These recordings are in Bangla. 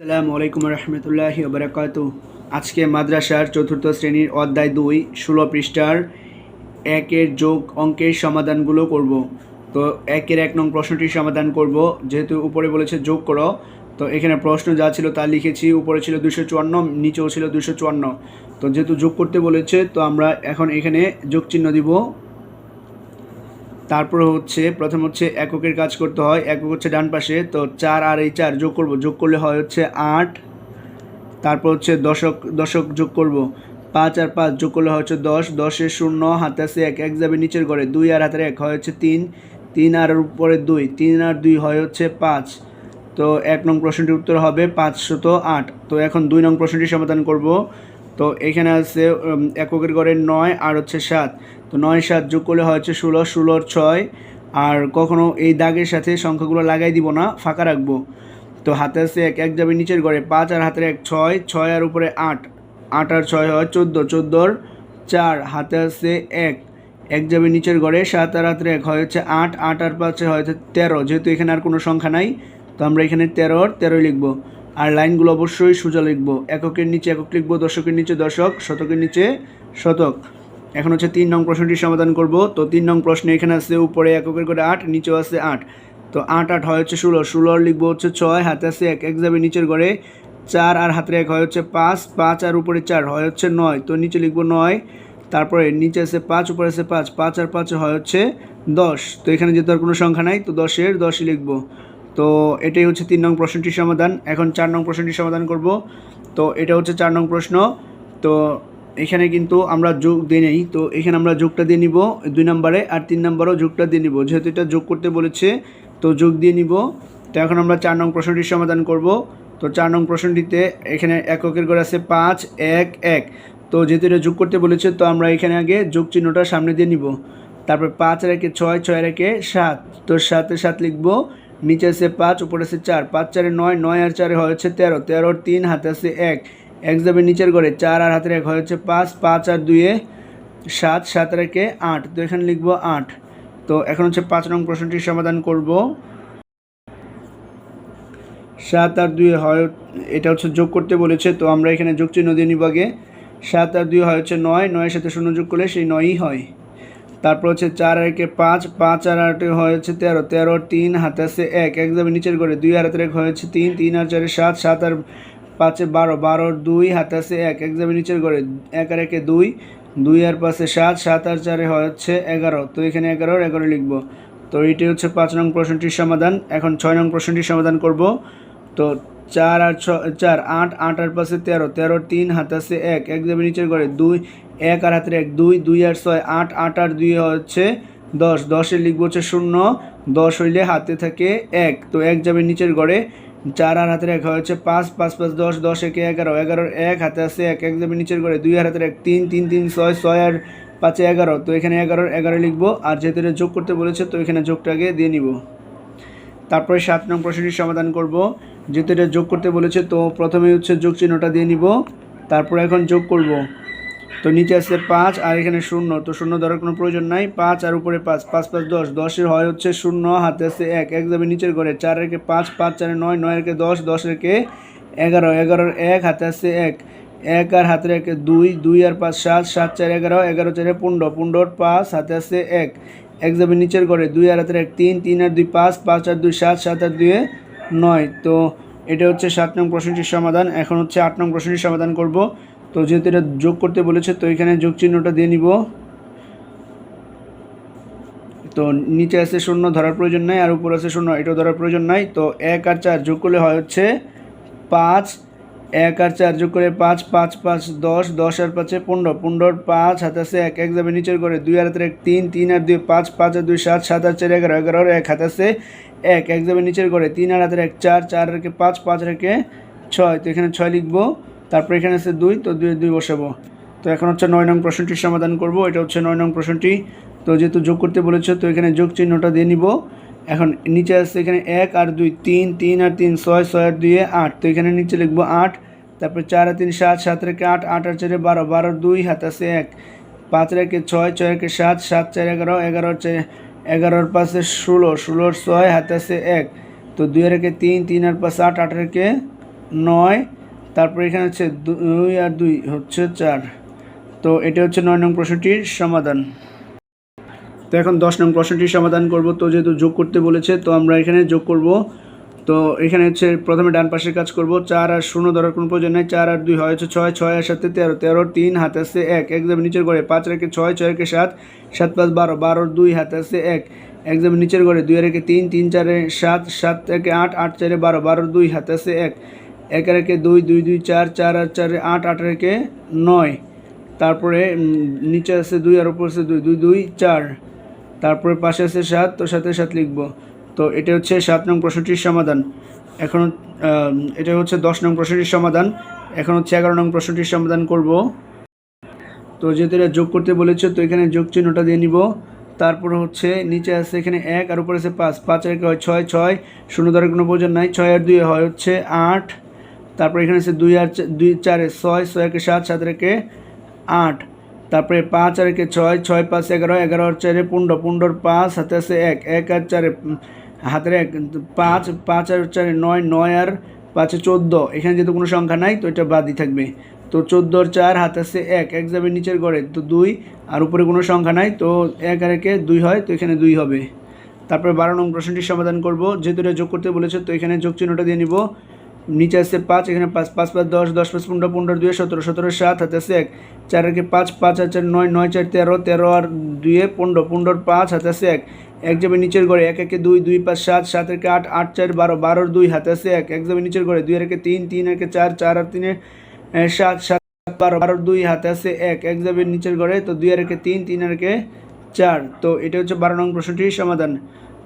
আসসালামু আলাইকুম রহমতুল্লাহ বারাকাত আজকে মাদ্রাসার চতুর্থ শ্রেণির অধ্যায় দুই, ষোলো পৃষ্ঠার একের যোগ অঙ্কের সমাধানগুলো করব। তো একের এক নং প্রশ্নটির সমাধান করব। যেহেতু উপরে বলেছে যোগ করো, তো এখানে প্রশ্ন যা ছিল তা লিখেছি। উপরে ছিল দুশো চুয়ান্ন, নিচেও ছিল দুশো চুয়ান্ন। তো যেহেতু যোগ করতে বলেছে, তো আমরা এখন এখানে যোগ চিহ্ন দিব। তারপর হচ্ছে, প্রথম হচ্ছে এককের কাজ করতে হয়, একক হচ্ছে ডান পাশে, তো চার আর এই চার যোগ করব, যোগ করলে হয় হচ্ছে আট, তারপর হচ্ছে দশক দশক যোগ করব, পাঁচ আর পাঁচ যোগ করলে হয় হচ্ছে দশ দশের শূন্য, হাতে আছে এক এক যাবে নিচের ঘরে, দুই আর হাতের এক হয় হচ্ছে তিন তিন আর উপরে দুই, তিন আর দুই হয় হচ্ছে পাঁচ, তো এক নং প্রশ্নটির উত্তর হবে পাঁচশত আট, তো এখন দুই নং প্রশ্নটি সমাধান করব তো এখানে আছে এককের ঘরে নয় আর হচ্ছে সাত। তো নয় সাত যোগ করলে হচ্ছে ষোলো ষোলোর ছয়। আর কখনো এই দাগের সাথে সংখ্যাগুলো লাগাই দিব না, ফাঁকা রাখব। তো হাতে আছে এক এক যাবে নিচের ঘরে পাঁচ আর হাতের এক ছয় ছয় আর উপরে আট। আট আর ছয় হয় চোদ্দ, চোদ্দোর চার, হাতে আছে এক। এক যাবে নিচের ঘরে সাত আর হাতের এক হয় হচ্ছে আট আট আর পাঁচে হয় হচ্ছে তেরো। যেহেতু এখানে আর কোনো সংখ্যা নাই, তো আমরা এখানে তেরোর, তেরোই লিখব। আর লাইনগুলো অবশ্যই সোজা লিখব। এককের নিচে একক লিখব, দশকের নিচে দশক, শতকের নিচে শতক। এখন হচ্ছে তিন নং প্রশ্নটির সমাধান করব। তো তিন নং প্রশ্নে এখানে আছে, উপরে এককের করে আট, নিচেও আছে আট। তো আট আট হয় হচ্ছে ষোলো ষোলোর লিখব হচ্ছে ছয়, হাতে আছে এক এক যাবে নিচের ঘরে চার আর হাতের এক হয় হচ্ছে পাঁচ পাঁচ আর উপরে চার হয় হচ্ছে নয়। তো নিচে লিখব নয়, তারপরে নিচে আছে পাঁচ, উপরে আছে পাঁচ পাঁচ আর পাঁচ হয় হচ্ছে দশ। তো এখানে যেহেতু আর কোনো সংখ্যা নাই, তো দশের দশই লিখব। তো এটাই হচ্ছে তিন নং প্রশ্নটির সমাধান। এখন চার নং প্রশ্নটির সমাধান করব। তো এটা হচ্ছে চার নং প্রশ্ন। তো এখানে কিন্তু আমরা যোগ দিয়ে নেই। তো এখানে আমরা যোগটা দিয়ে নিব দুই নম্বরে আর তিন নম্বরেও যোগটা দিয়ে নিব। যেহেতু এটা যোগ করতে বলেছে, তো যোগ দিয়ে নিব। তো এখন আমরা চার নং প্রশ্নটির সমাধান করব। তো চার নং প্রশ্নটিতে এখানে এককের করে আছে পাঁচ, এক এক। তো যেহেতু এটা যোগ করতে বলেছে, তো আমরা এখানে আগে যোগ চিহ্নটা সামনে দিয়ে নিব। তারপর পাঁচ রেখে ছয় ছয় রেখে সাত। তো সাতে সাত লিখব। নিচে আছে পাঁচ, উপরে আছে চার, পাঁচ, চারে নয় নয় আর চারে হয় হচ্ছে তেরো, তেরোর তিন, হাতে আছে এক। এক যাবে নিচের ঘরে, চার আর হাতের এক হয় হচ্ছে পাঁচ পাঁচ আর দুয়ে সাত সাত রেখে আট। তো এখানে লিখব আট। তো এখন হচ্ছে পাঁচ নং প্রশ্নটির সমাধান করব। সাত আর দুই হয়, এটা হচ্ছে যোগ করতে বলেছে, তো আমরা এখানে যোগ চিহ্ন দিয়ে নিব আগে। সাত আর দুই হয় হচ্ছে নয়, নয়ের সাথে শূন্য যোগ করলে সেই নয়ই হয়। তারপর হচ্ছে চার একে পাঁচ পাঁচ আর আটে হয় হচ্ছে তেরো তেরো তিন, হাতে আছে এক। এক যাবে নিচের করে দুই আর হাতের এক হয় হচ্ছে তিন তিন আর চারে সাত সাত আর পাঁচে বারো বারোর দুই, হাতে আছে এক। এক যাবে নিচের করে এক আর একে দুই দুই আর পাঁচে সাত সাত আর চারে হচ্ছে এগারো। তো এখানে এগারোর এগারো লিখব। তো এইটি হচ্ছে পাঁচ নং প্রশ্নটির সমাধান। এখন ছয় নং প্রশ্নটির সমাধান করব। তো চার আর ছ চার, আট আট আর পাশে তেরো তেরোর তিন, হাত আছে এক এক যাবে নিচের ঘরে দুই, এক আর হাতের এক, দুই দুই আর ছয়, আট আট আর দুই হচ্ছে দশ, দশে লিখব হচ্ছে শূন্য, দশ হইলে হাতে থাকে এক, তো এক যাবে নিচের ঘরে, চার আর হাতের এক হচ্ছে পাঁচ পাঁচ পাঁচ, দশ দশ, একে এগারো, এগারোর এক, হাতে আছে এক এক যাবে নিচের ঘরে দুই আর হাতের এক, তিন তিন তিন, ছয় ছয় আর পাঁচে এগারো, তো এখানে এগারোর এগারো লিখব, আর যেহেতু যোগ করতে বলেছে, তো এখানে যোগটাকে দিয়ে নিব। তারপরে সাত নং প্রশ্নটির সমাধান করব। যেহেতু এটা যোগ করতে বলেছে, তো প্রথমে হচ্ছে যোগ চিহ্নটা দিয়ে নিব। তারপরে এখন যোগ করব। তো নিচে আছে পাঁচ আর এখানে শূন্য, তো শূন্য ধরার কোনো প্রয়োজন নাই। পাঁচ আর উপরে পাঁচ পাঁচ পাঁচ দশ, দশের হয় হচ্ছে শূন্য, হাতে আছে এক। এক যাবে নিচের ঘরে চার রেখে পাঁচ পাঁচ চারে নয় নয় রেখে দশ দশ রেখে এগারো, এগারোর এক, হাতে আছে এক। এক আর হাতে রেখে দুই দুই আর পাঁচ, সাত সাত চার এগারো এগারো চারে পনেরো, পনেরোর পাঁচ, হাতে আছে এক। এক যাবে নিচের ঘরে দুই আর হাতের এক, তিন তিন আর দুই, পাঁচ পাঁচ আর দুই, সাত সাত আর দুয়ে নয়। তো এটা হচ্ছে সাত নং প্রশ্নটির সমাধান। এখন হচ্ছে আট নং প্রশ্নটির সমাধান করব। তো যেহেতু এটা যোগ করতে বলেছে, তো এখানে যোগ চিহ্নটা দিয়ে নিব। তো নিচে আছে শূন্য, ধরার প্রয়োজন নাই, আর উপর আছে শূন্য, এটাও ধরার প্রয়োজন নাই। তো এক আর চার যোগ করলে হয় হচ্ছে পাঁচ এক আর চার যোগ করে পাঁচ পাঁচ পাঁচ, দশ দশ আর পাঁচে পনেরো। পনেরোর পাঁচ হাত আছে এক এক যাবে নিচের করে দুই আর এক, তিন তিন আর দুই, পাঁচ পাঁচ আর দুই, সাত সাত আর চার, এগারো, এগারোর এক হাত আছে এক এক যাবে নিচের করে তিন আর হাতের এক, চার চার রেখে পাঁচ পাঁচ রেখে ছয়। তো এখানে ছয় লিখব। তারপর এখানে আছে দুই, তো দুই দুই বসাবো। তো এখন হচ্ছে নয় নং প্রশ্নটির সমাধান করব। এটা হচ্ছে নয় নং প্রশ্নটি। তো যেহেতু যোগ করতে বলেছে, তো এখানে যোগ চিহ্নটা দিয়ে নিব। এখন নিচে আসছে এখানে এক আর দুই, তিন তিন আর তিন, ছয় ছয় আর দুই আট। তো এখানে নিচে লিখব আট, তারপর চার আর তিন, সাত সাত রেখে আট আট আর চারে বারো, বারোর দুই, হাত আছে এক। পাঁচ রেখে ছয় ছয় রেখে সাত সাত চার এগারো এগারো চার এগারোর পাশে ষোলো, ষোলোর ছয়, হাতে আছে এক। তো দুই রেখে তিন তিন আর পাঁচ, আট আট রেখে নয়। তারপর এখানে হচ্ছে দুই আর দুই হচ্ছে চার। তো এটা হচ্ছে নয় নং প্রশ্নটির সমাধান। তো এখন দশ নং প্রশ্নটির সমাধান করব। তো যেহেতু যোগ করতে বলেছে, তো আমরা এখানে যোগ করব। তো এখানে হচ্ছে প্রথমে ডান পাশের কাজ করব। চার আর শূন্য ধরার কোনো প্রয়োজন নেই। চার আর দুই হয় হচ্ছে ছয় ছয় আর সাথে তেরো। তেরো তিন, হাত আছে এক। এক যাবে নিচের ঘরে পাঁচ রেখে ছয় ছয় রেখে সাত। সাত পাঁচ বারো। বারোর দুই, হাত আছে এক। এক যাবে নিচের ঘরে দুই রেখে তিন তিন চারে সাত সাত একে আট আট চারে বারো। বারোর দুই, হাত আছে এক। এক রেখে দুই দুই দুই, চার চার আর চারে আট আট রেখে নয়। তারপরে নিচে আছে দুই আর উপর আছে দুই দুই দুই, চার। তারপরে পাশে আছে সাত, তো সাথে সাত লিখব। তো এটা হচ্ছে সাত নং প্রশ্নটির সমাধান। এখন এটা হচ্ছে দশ নং প্রশ্নটির সমাধান। এখন হচ্ছে এগারো নং প্রশ্নটির সমাধান করব। তো যেহেতু এটা যোগ করতে বলেছে, তো এখানে যোগ চিহ্নটা দিয়ে নিব। তারপর হচ্ছে নিচে আছে এখানে এক, আর উপরে আছে পাঁচ। পাঁচ আর হয় ছয় ছয়। শূন্য ধরার কোনো প্রয়োজন নাই। ছয় আর দুই হয় হচ্ছে আট। তারপরে এখানে আছে দুই আর দুই চারে ছয় ছয় একে সাত সাত রেখে আট। তারপরে পাঁচ আর একে ছয় ছয় পাঁচ এগারো এগারো আর চারে পনেরো, পনেরোর পাঁচ হাতে আছে এক এক আর চারে হাতের এক, পাঁচ পাঁচ আর চারে নয় নয় আর পাঁচে চোদ্দ। এখানে যেহেতু কোনো সংখ্যা নাই, তো এটা বাদই থাকবে। তো চোদ্দোর চার হাত আছে এক এক যাবে নিচের ঘরে তো দুই। আর উপরে কোনো সংখ্যা নাই, তো এক আর একে দুই হয়, তো এখানে দুই হবে। তারপরে বারো নং প্রশ্নটির সমাধান করব। যেহেতু এটা যোগ করতে বলেছে, তো এখানে যোগ চিহ্নটা দিয়ে নিব। নিচে আছে পাঁচ, এখানে পাঁচ পাঁচ পাঁচ, দশ দশ, পাঁচ, পনেরো পনেরো দুয়ে সতেরো সতেরো, সাত, হাতে আছে এক। চার, একে পাঁচ পাঁচ আর চার, নয় নয়, চার, তেরো তেরো আর দুয়ে পনেরো, পনেরোর পাঁচ, হাতে আছে এক। এক যাবে নিচের ঘরে, এক, একে দুই দুই, পাঁচ, সাত সাত, একে আট আট, চার, বারো, বারোর দুই, হাতে আছে এক। এক যাবে নিচের ঘরে, দুই একে তিন তিন, একে চার চার আর তিনে সাত সাত, বারো, বারোর দুই, হাতে আছে এক। এক যাবে নিচের ঘরে, তো দুই আর একে তিন তিন আর একে চার। তো এটা হচ্ছে বারো নং প্রশ্নটির সমাধান।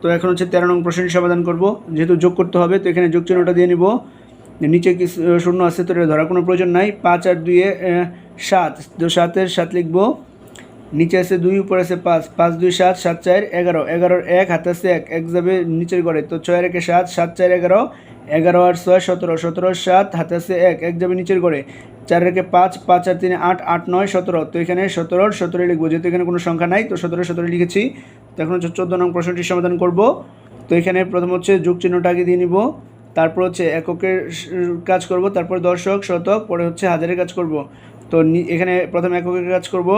তো এখন হচ্ছে তেরো নং প্রশ্নটির সমাধান করব। যেহেতু যোগ করতে হবে, তো এখানে যোগ চিহ্নটা দিয়ে নিব। নিচে কি শূন্য আছে তো ধরার কোনো প্রয়োজন নাই। পাঁচ আর দুইয়ে সাত। তো সাতের, সাত লিখব। নিচে আছে দুই, উপর আছে পাঁচ। পাঁচ, দুই, সাত সাত, চার, এগারো। এগারোর এক, হাতে আছে এক। এক যাবে নিচের ঘরে। তো ছয় রেখে সাত সাত, চার, এগারো। এগারো আর ছয়, সতেরো। সতেরো, সাত, হাতে আছে এক। এক যাবে নিচের ঘরে। চার রেখে পাঁচ পাঁচ আর তিনে আট আট, নয়, সতেরো। তো এখানে সতেরোর সতেরো লিখব। যেহেতু এখানে কোনো সংখ্যা নাই, তো সতেরো সতেরো লিখেছি। তো এখন হচ্ছে চোদ্দ নং প্রশ্নটির সমাধান করব। তো এখানে প্রথম হচ্ছে যোগ চিহ্নটা আগে দিয়ে নিব। তারপর হচ্ছে এককের কাজ করব, তারপর দশক শতক, পরে হচ্ছে হাজারের কাজ করব। তো এখানে প্রথমে এককের কাজ করব।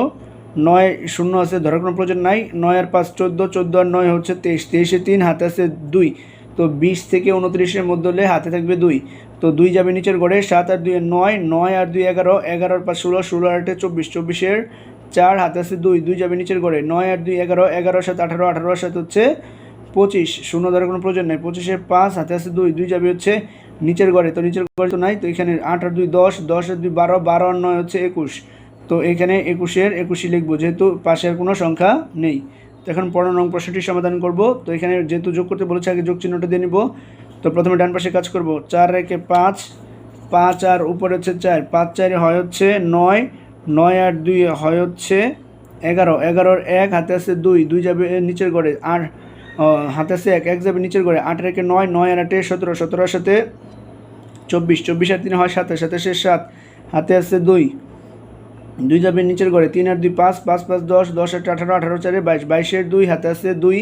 নয় শূন্য আছে, ধরার কোনো প্রয়োজন নাই। নয় আর পাঁচ চোদ্দ চোদ্দ আর নয় হচ্ছে তেইশ। তেইশে তিন, হাতে আছে দুই। তো বিশ থেকে উনত্রিশের মধ্যে হলে হাতে থাকবে দুই। তো দুই যাবে নিচের গড়ে, সাত আর দুই নয় নয় আর দুই এগারো এগারোর পাঁচ ষোলো ষোলো আর আটে চব্বিশ। চব্বিশের চার, হাতে আছে দুই। দুই যাবে নিচের গড়ে, নয় আর দুই এগারো এগারো, সাত, আঠারো আঠারোর সাথে হচ্ছে পঁচিশ, শূন্য ধরার কোনো প্রয়োজন নেই। পঁচিশে পাঁচ, হাতে আছে দুই দুই যাবে হচ্ছে নিচের ঘরে। তো নিচের ঘরে তো নাই, তো এখানে আট আর দুই দশ দশ আর দুই বারো বারো আর নয় হচ্ছে একুশ। তো এখানে একুশের একুশই লিখব, যেহেতু পাশের কোনো সংখ্যা নেই। তো এখন পনেরো নং প্রশ্নটির সমাধান করব। তো এখানে যেহেতু যোগ করতে বলেছে, আগে যোগ চিহ্নটা দিয়ে নিব। তো প্রথমে ডান পাশে কাজ করব। চার রেখে পাঁচ পাঁচ আর উপরে হচ্ছে চার। পাঁচ চারে হয় হচ্ছে নয় নয় আর দুই হয় হচ্ছে এগারো। এগারোর এক, হাতে আছে দুই দুই যাবে নিচের ঘরে। আর হাতে আছে এক এক যাবে নিচের ঘরে। আট রেখে নয় নয় আর আটে সতেরো, সতেরোর সাথে চব্বিশ। চব্বিশ আর তিন হয় সাতাশ সাতাশের সাত। হাতে আছে দুই। দুই যাবে নিচের ঘরে। তিন আর দুই, পাঁচ পাঁচ পাঁচ, দশ দশ আট, আঠারো আঠারো, চারে বাইশ। বাইশের দুই, হাতে আছে দুই।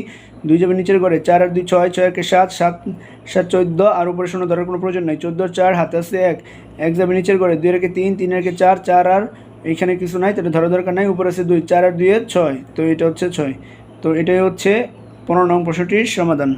দুই যাবে নিচের ঘরে। চার আর দুই, ছয় ছয় একে সাত সাত সাত, চোদ্দ। আর উপরে শূন্য ধরার কোনো প্রয়োজন নেই। চোদ্দোর চার, হাতে আছে এক। এক যাবে নিচের ঘরে। দুই রেখে তিন তিন রেখে চার চার আর এইখানে কিছু নাই, তাহলে ধরা দরকার নাই। উপরে আছে দুই, চার আর দুইয়ের ছয়। তো এটা হচ্ছে ছয়। তো এটাই হচ্ছে পনেরো নং প্রশ্নটির সমাধান।